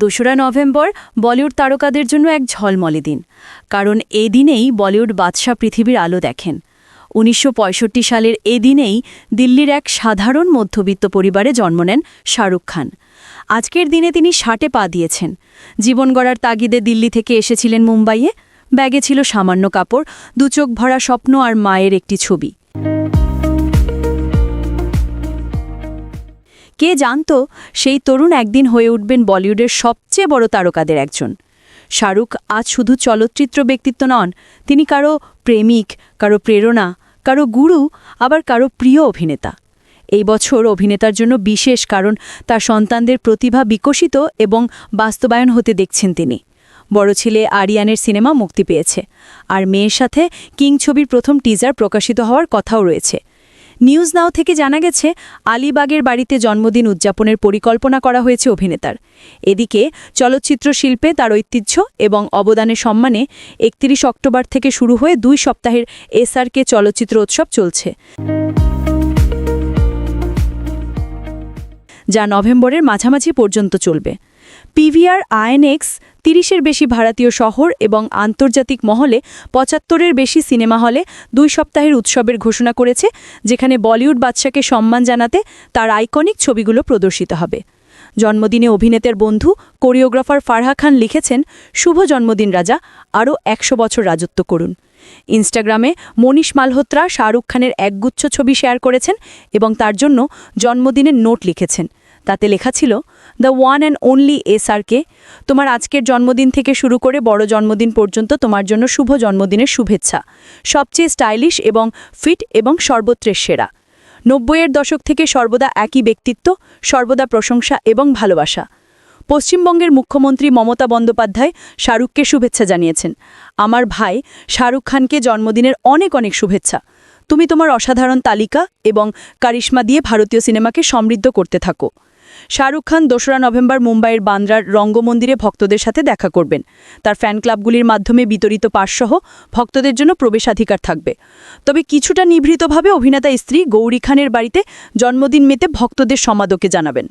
দোসরা নভেম্বর বলিউড তারকাদের জন্য এক ঝলমলে দিন। কারণ এই দিনেই বলিউড বাদশাহ পৃথিবীর আলো দেখেন। উনিশশো পঁয়ষট্টি সালের এ দিনেই দিল্লির এক সাধারণ মধ্যবিত্ত পরিবারে জন্ম নেন শাহরুখ খান। আজকের দিনে তিনি ষাটে পা দিয়েছেন। জীবন গড়ার তাগিদে দিল্লি থেকে এসেছিলেন মুম্বাইয়ে। ব্যাগে ছিল সামান্য কাপড়, দুচোখ ভরা স্বপ্ন আর মায়ের একটি ছবি। কে জানত সেই তরুণ একদিন হয়ে উঠবেন বলিউডের সবচেয়ে বড় তারকাদের একজন। শাহরুখ আজ শুধু চলচ্চিত্র ব্যক্তিত্ব নন, তিনি কারও প্রেমিক, কারও প্রেরণা, কারও গুরু, আবার কারও প্রিয় অভিনেতা। এই বছর অভিনেতার জন্য বিশেষ কারণ তার সন্তানদের প্রতিভা বিকশিত এবং বাস্তবায়ন হতে দেখছেন তিনি। বড় ছেলে আরিয়ানের সিনেমা মুক্তি পেয়েছে। আর মেয়ের সাথে কিং ছবির প্রথম টিজার প্রকাশিত হওয়ার কথাও রয়েছে। নিউজ নাও থেকে জানা গেছে, আলিবাগের বাড়িতে জন্মদিন উদযাপনের পরিকল্পনা করা হয়েছে অভিনেতার। এদিকে চলচ্চিত্র শিল্পে তার ঐতিহ্য এবং অবদানের সম্মানে একত্রিশ অক্টোবর থেকে শুরু হয়ে দুই সপ্তাহের এসআরকে চলচ্চিত্র উৎসব চলছে। যা নভেম্বরের মাঝামাঝি পর্যন্ত চলবে। পিভিআর, আইএনএক্স তিরিশের বেশি ভারতীয় শহর এবং আন্তর্জাতিক মহলে পঁচাত্তরের বেশি সিনেমা হলে দুই সপ্তাহের উৎসবের ঘোষণা করেছে, যেখানে বলিউড বাদশাকে সম্মান জানাতে তার আইকনিক ছবিগুলো প্রদর্শিত হবে। জন্মদিনে অভিনেতার বন্ধু, কোরিওগ্রাফার ফারহা খান লিখেছেন, শুভ জন্মদিন রাজা, আরও একশো বছর রাজত্ব করুন। ইনস্টাগ্রামে মনীষ মালহোত্রা শাহরুখ খানের একগুচ্ছ ছবি শেয়ার করেছেন এবং তার জন্য জন্মদিনের নোট লিখেছেন। তাতে লেখা ছিল the one and only SRK তোমার আজকের জন্মদিন থেকে শুরু করে বড় জন্মদিন পর্যন্ত তোমার জন্য শুভ জন্মদিনের শুভেচ্ছা। সবচেয়ে স্টাইলিশ এবং ফিট এবং সর্বত্রের সেরা। নব্বইয়ের দশক থেকে সর্বদা একই ব্যক্তিত্ব, সর্বদা প্রশংসা এবং ভালোবাসা। পশ্চিমবঙ্গের মুখ্যমন্ত্রী মমতা বন্দ্যোপাধ্যায় শাহরুখকে শুভেচ্ছা জানিয়েছেন। আমার ভাই শাহরুখ খানকে জন্মদিনের অনেক অনেক শুভেচ্ছা। তুমি তোমার অসাধারণ তালিকা এবং কারিশ্মা দিয়ে ভারতীয় সিনেমাকে সমৃদ্ধ করতে থাকো। শাহরুখ খান দোসরা নভেম্বর মুম্বাইয়ের বান্দ্রার রঙ্গমন্দিরে ভক্তদের সাথে দেখা করবেন। তার ফ্যান ক্লাবগুলির মাধ্যমে বিতরিত পাশসহ ভক্তদের জন্য প্রবেশাধিকার থাকবে। তবে কিছুটা নিভৃতভাবে অভিনেতা স্ত্রী গৌরী খানের বাড়িতে জন্মদিন মেতে ভক্তদের সমাদকে জানাবেন।